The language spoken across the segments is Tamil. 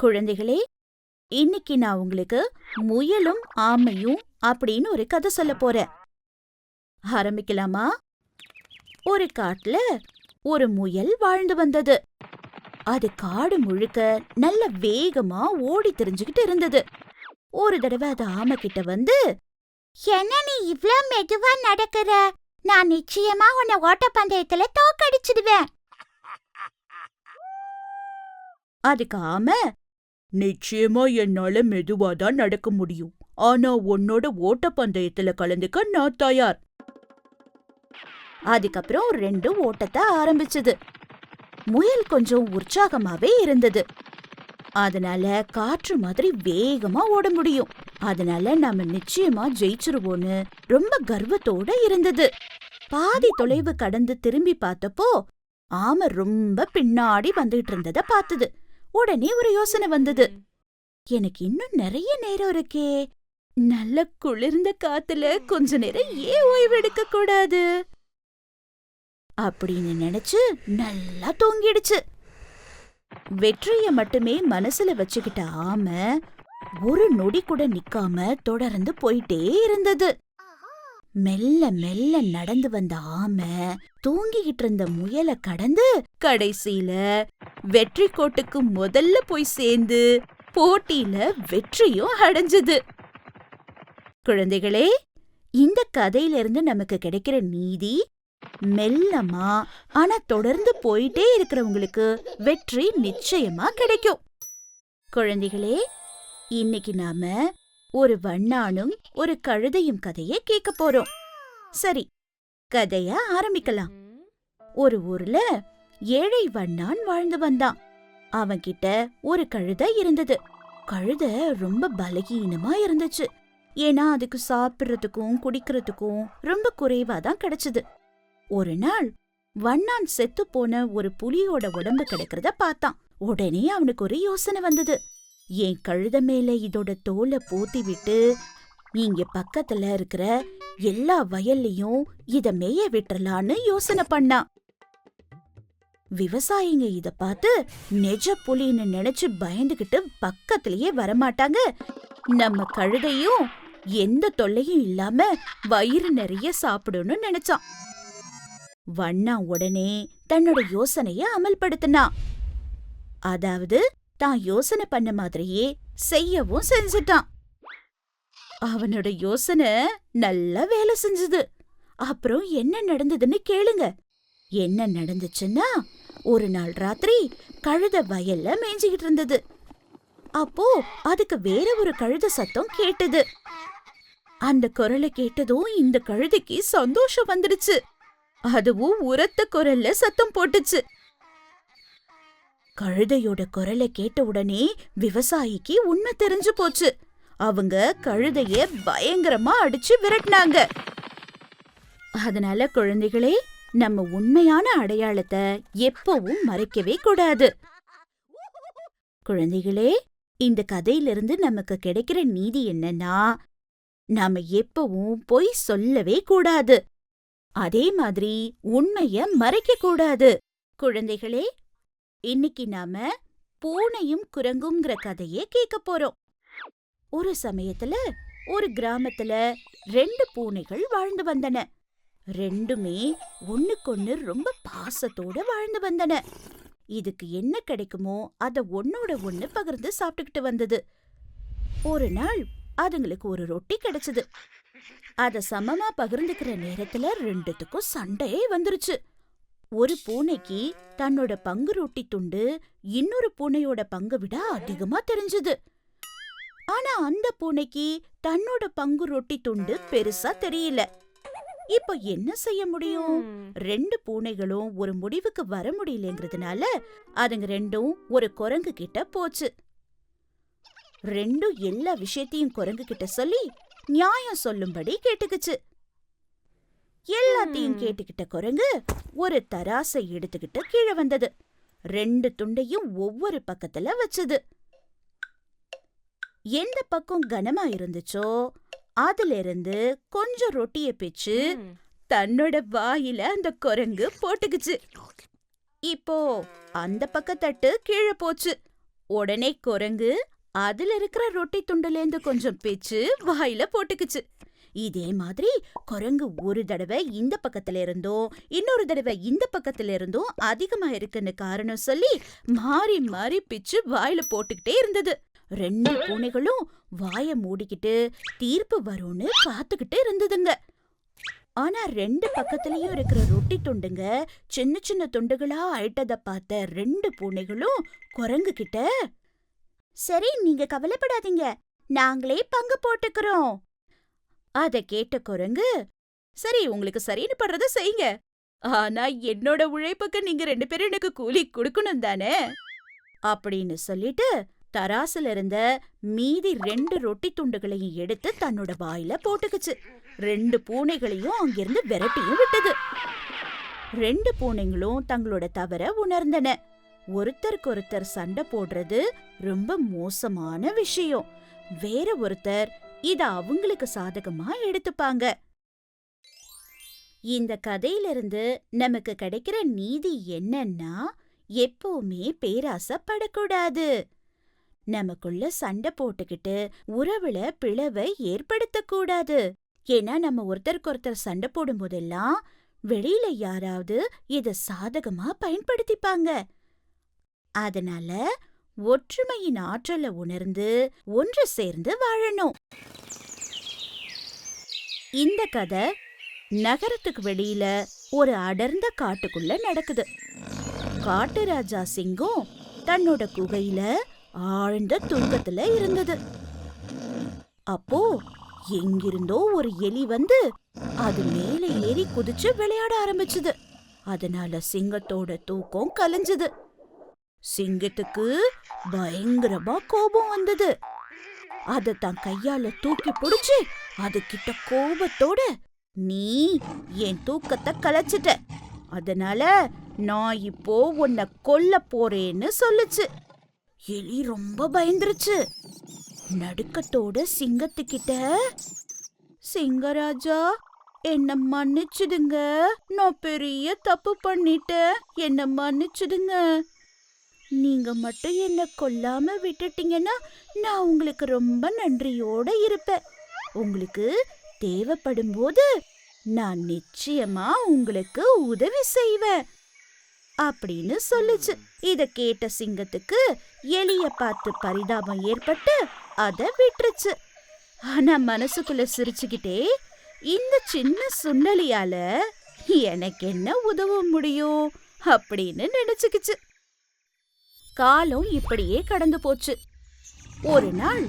குழந்தைகளே இன்னைக்கு நான் உங்களுக்கு முயலும் ஆமையும் அப்படின்னு ஒரு கதை சொல்ல போறேன். ஆரம்பிக்கலாமா? ஒரு காட்டுல ஒரு முயல் வாழ்ந்து வந்தது. அது காடு முழுக்க நல்ல வேகமா ஓடி தெரிஞ்சுக்கிட்டு இருந்தது. ஒரு தடவை அது ஆமை கிட்ட வந்து என்ன நீ இவ்ளோ மெதுவா நடக்கிற? நான் நிச்சயமா உன்னை ஓட்டப்பந்தயத்துல தோக்கடிச்சிடுவேன். அதுக்கு ஆமை நிச்சயமா என்னால மெதுவா தான் நடக்க முடியும். ஆனா உன்னோட ஓட்டப்பந்தயத்துல கலந்துக்க நான் தயார். அதுக்கப்புறம் ரெண்டு ஓட்டத்தை ஆரம்பிச்சது. முயல் கொஞ்சம் உற்சாகமாவே இருந்தது. அதனால காற்று மாதிரி வேகமா ஓட முடியும். அதனால நாம நிச்சயமா ஜெயிச்சிருவோன்னு ரொம்ப கர்வத்தோட இருந்தது. பாதி தொலைவு கடந்து திரும்பி பார்த்தப்போ ஆமை ரொம்ப பின்னாடி வந்துகிட்டு இருந்தத பார்த்தது. உடனே ஒரு யோசனை வந்தது. எனக்கு இன்னும் நிறைய நேரம் இருக்கே. நல்ல குளிர்ந்த காத்துல கொஞ்ச நேரம் ஏன் ஓய்வெடுக்க கூடாது. அப்படின்னு நினைச்சு நல்லா தூங்கிடுச்சு. வெற்றிய மட்டுமே மனசுல வச்சுக்கிட்ட ஆமை ஒரு நொடி கூட நிக்காம தொடர்ந்து போயிட்டே இருந்தது. மெல்ல மெல்ல நடந்து வந்த ஆமை தூங்கிக்கிட்டு இருந்த முயலை கடந்து கடைசியில வெற்றி கோட்டுக்கு முதல்ல போய் சேர்ந்து போட்டியில வெற்றியும் அடைஞ்சது. குழந்தைகளே இந்த கதையிலிருந்து நமக்கு கிடைக்கிற நீதி மெல்லமா ஆனா தொடர்ந்து போயிட்டே இருக்கிறவங்களுக்கு வெற்றி நிச்சயமா கிடைக்கும். குழந்தைகளே இன்னைக்கு நாம ஒரு வண்ணானும் ஒரு கழுதையும் கதையை கேட்க போறோம். சரி கதைய ஆரம்பிக்கலாம். ஒரு ஊர்ல ஏழை வண்ணான் வாழ்ந்து வந்தான். அவன்கிட்ட ஒரு கழுதை இருந்தது. கழுதை ரொம்ப பலகீனமா இருந்துச்சு. ஏன்னா அதுக்கு சாப்பிட்றதுக்கும் குடிக்கிறதுக்கும் ரொம்ப குறைவா தான் கிடைச்சது. ஒரு நாள் வண்ணான் செத்து போன ஒரு புலியோட உடம்பு கிடைக்கிறத பார்த்தான். உடனே அவனுக்கு ஒரு யோசனை வந்தது. என் கழுத மேல இதோட தோலை போத்தி விட்டு இங்க பக்கத்துல இருக்கிற எல்லா வயல்லையும் இத மேய விட்டுறலான்னு யோசனை பண்ணான். விவசாயிங்க இத பார்த்து நெஜ புலின்னு நினைச்சு பயந்துகிட்டு பக்கத்திலேயே வரமாட்டாங்க. நம்ம கழுதையும் எந்த தொல்லையும் இல்லாம வயிறு நிறைய சாப்பிடும்னு நினைச்சான். வண்ணா உடனே தன்னோட யோசனைய அமல்படுத்தினான் அதாவது தான் யோசனை பண்ண மாதிரியே செய்யவும் செஞ்சுட்டான். அவனோட யோசனை நல்லா வேலை செஞ்சது. அப்புறம் என்ன நடந்ததுன்னு கேளுங்க. என்ன நடந்துச்சுன்னா ஒரு நாள் ராத்திரி கழுத வயல்ல மேய்ஞ்சிக்கிட்டு இருந்தது. அப்போ அதுக்கு வேற ஒரு கழுத சத்தம் கேட்டது. அந்த குரலை கேட்டதும் இந்த கழுதைக்கு சந்தோஷம் வந்துடுச்சு அதுவும் உரத்த குரல்ல சத்தம் போட்டுச்சு. கழுதையோட குரலை கேட்ட உடனே விவசாயிக்கு உண்மை தெரிஞ்சு போச்சு. அவங்க கழுதைய பயங்கரமா அடிச்சு விரட்டினாங்க. அதனால குழந்தைகளே நம்ம உண்மையான அடையாளத்தை எப்பவும் மறைக்கவே கூடாது. குழந்தைகளே இந்த கதையிலிருந்து நமக்கு கிடைக்கிற நீதி என்னன்னா நாம எப்பவும் பொய் சொல்லவே கூடாது. அதே மாதிரி உண்மைய மறைக்க கூடாது. குழந்தைகளே இன்னைக்கு நாம பூனையும் குரங்குங்கிற கதையே கேட்க போறோம். ஒரு சமயத்துல ஒரு கிராமத்துல ரெண்டு பூனைகள் வாழ்ந்து வந்தன. ரெண்டுமே ஒன்னுக்கொன்னு ரொம்ப பாசத்தோட வாழ்ந்து வந்தன. இதுக்கு என்ன கிடைக்குமோ அத ஒன்னோட ஒண்ணு பகிர்ந்து சாப்பிட்டுக்கிட்டு வந்தது. ஒரு நாள் அதுங்களுக்கு ஒரு ரொட்டி கிடைச்சது. அத சமமா பகிர்ந்துக்கிற நேரத்துல ரெண்டுத்துக்கும் சண்டையே வந்துருச்சு. ஒரு பூனைக்கு தன்னோட பங்கு ரொட்டி துண்டு இன்னொரு பூனையோட பங்கை விட அதிகமா தெரிஞ்சது. ஆனா அந்த பூனைக்கு தன்னோட பங்கு ரொட்டி துண்டு பெருசா தெரியல. இப்ப என்ன செய்ய முடியும்? ரெண்டு பூனைகளும் ஒரு முடிவுக்கு வர முடியலங்கிறதுனால அதுங்க ரெண்டும் ஒரு குரங்கு கிட்ட போச்சு. ரெண்டும் எல்லா விஷயத்தையும் குரங்கு கிட்ட சொல்லி நியாயம் சொல்லும்படி கேட்டுக்குச்சு. எல்லாத்தையும் கேட்டுக்கிட்ட குரங்கு ஒரு தராசை எடுத்துக்கிட்டு கீழே வந்தது. ரெண்டு துண்டையும் ஒவ்வொரு பக்கத்துல வச்சது. எந்த பக்கம் கனமா இருந்துச்சோ அதுல இருந்து கொஞ்சம் ரொட்டிய பிச்சு தன்னோட வாயில அந்த குரங்கு போட்டுக்குச்சு. இப்போ அந்த பக்க தட்டு கீழே போச்சு. உடனே குரங்கு அதுல இருக்கிற ரொட்டி துண்டுலேந்து கொஞ்சம் பிச்சு வாயில போட்டுக்குச்சு. இதே மாதிரி குரங்கு ஒரு தடவை இந்த பக்கத்துல இருந்தும் இன்னொரு தடவை இந்த பக்கத்துல இருந்தும் அதிகமா இருக்குன்னு காரணம் சொல்லி மாறி மாறி பிச்சு வாயில போட்டுக்கிட்டே இருந்தது. ரெண்டு பூனைகளும் வாய மூடிக்கிட்டு தீர்ப்பு வரும்னு காத்துக்கிட்டு இருந்ததுங்க. ஆனா ரெண்டு பக்கத்துலயும் இருக்கிற ரொட்டி துண்டுங்க சின்ன சின்ன துண்டுகளா ஆயிட்டத பார்த்த ரெண்டு பூனைகளும் குரங்கு கிட்ட சரி நீங்க கவலைப்படாதீங்க. நாங்களே பங்கு போட்டுக்கிறோம். அத கேட்ட குரங்கு சரி உங்களுக்கு சரின்னு படுறத செய்யுங்க. ஆனா என்னோட உழைப்புக்கு நீங்க ரெண்டு பேரும் எனக்கு கூலி கொடுக்கணும் தானே? அப்படின்னு சொல்லிட்டு தராசுல இருந்த மீதி ரெண்டு ரொட்டி துண்டுகளையும் எடுத்து தன்னோட வாயில போட்டுக்குச்சு. ரெண்டு பூனைகளையும் அங்கிருந்து விரட்டியும் விட்டது. ரெண்டு பூனைங்களும் தங்களோட தவற உணர்ந்தன. ஒருத்தருக்கு ஒருத்தர் சண்டை போடுறது ரொம்ப மோசமான விஷயம். வேற ஒருத்தர் இத அவங்களுக்கு சாதகமா எடுத்துப்பாங்க. இந்த கதையிலிருந்து நமக்கு கிடைக்கிற நீதி என்னன்னா எப்பவுமே பேராசைப்படக்கூடாது. நமக்குள்ள சண்டை போட்டுக்கிட்டு உறவுல பிளவை ஏற்படுத்தக்கூடாது ஏன்னா நம்ம ஒருத்தருக்கு ஒருத்தர் சண்டை போடும் போதெல்லாம் வெளியில யாராவது இத சாதகமா பயன்படுத்திப்பாங்க. அதனால ஒற்றுமையின் ஆற்றலை உணர்ந்து ஒன்று சேர்ந்து வாழணும். இந்த கதை நகரத்துக்கு வெளியில ஒரு அடர்ந்த காட்டுக்குள்ள நடக்குது. காட்டு ராஜா சிங்கம் தன்னோட குகையில ஆழ்ந்த தூக்கத்துல இருந்தது. அப்போ எங்கிருந்தோ ஒரு எலி வந்து அது மேல ஏறி குதிச்சு விளையாட ஆரம்பிச்சது. அதனால சிங்கத்தோட தூக்கம் கலைஞ்சது. சிங்கத்துக்கு பயங்கரமா கோபம் வந்தது. அத தான் கையால தூக்கி பிடிச்சு அது கிட்ட கோபத்தோட நீ என் தூக்கத்தை கலைச்சிட்ட. அதனால நான் இப்போ உன்னை கொல்ல போறேன்னு சொல்லுச்சு. எலி ரொம்ப பயந்துருச்சு. நடுக்கத்தோட சிங்கத்துக்கிட்ட சிங்கராஜா என்ன மன்னிச்சுடுங்க. நான் பெரிய தப்பு பண்ணிட்டேன். என்ன மன்னிச்சுடுங்க. நீங்க மட்டும் என்ன கொல்லாம விட்டுட்டீங்கன்னா நான் உங்களுக்கு ரொம்ப நன்றியோட இருப்பேன். உங்களுக்கு தேவைப்படும் போது நான் நிச்சயமா உங்களுக்கு உதவி செய்வேன். அப்படின்னு சொல்லுச்சு. இத கேட்ட சிங்கத்துக்கு எலிய பார்த்து பரிதாபம் ஏற்பட்டு அத விட்டுருச்சு. ஆனா மனசுக்குள்ள சிரிச்சுக்கிட்டே இந்த சின்ன சுண்டலியால எனக்கு என்ன உதவ முடியும்? அப்படின்னு நினைச்சுக்கிச்சு. காலம் இப்படியே கடந்து போச்சு. ஒரு நாள்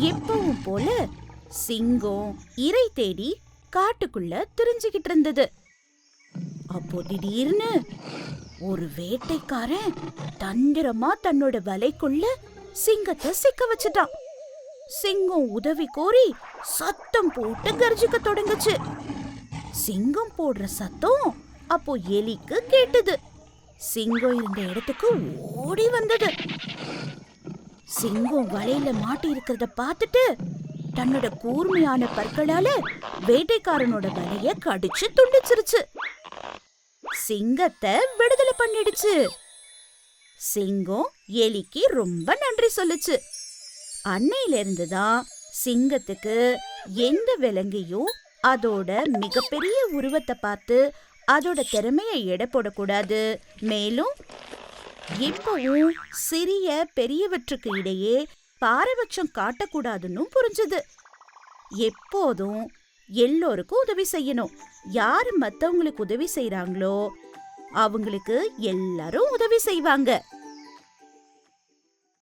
எப்பவும் போல சிங்கம் இறை தேடி காட்டுக்குள்ள திரிஞ்சுக்கிட்டு இருந்தது. அப்போ திடீர்னு ஒரு வேட்டைக்காரன் தந்திரமா தன்னோட வலைக்குள்ள சிங்கத்தை சிக்க வச்சுட்டான். சிங்கம் உதவி கோரி சத்தம் போட்டு கர்ஜிக்க தொடங்குச்சு. சிங்கம் போடுற சத்தம் அப்போ எலிக்கு கேட்டது. சிங்கம் இருந்த இடத்துக்கு ஓடி வந்தது. சிங்கம் வலையில மாட்டி இருக்கிறத பார்த்துட்டு தன்னோட கூர்மையான பற்களால வேட்டைக்காரனோட வலைய கடிச்சு துண்டிச்சிருச்சு. சிங்கத்தை விடுதலை பண்ணிடுச்சு. சிங்கம் எலிக்கு ரொம்ப நன்றி சொல்லுச்சு. அன்னையிலிருந்து தான் சிங்கத்துக்கு எந்த விலங்கையும் அதோட மிகப்பெரிய உருவத்தை பார்த்து அதோட திறமையை எடை போடக்கூடாது. மேலும் இப்பவும் சிறிய பெரியவற்றுக்கு இடையே பாரபட்சம் காட்டக்கூடாதுன்னு புரிஞ்சுது. எப்போதும் எல்லோருக்கும் உதவி செய்யணும். யார் மத்தவங்களுக்கு உதவி செய்கிறாங்களோ அவங்களுக்கு எல்லாரும் உதவி செய்வாங்க.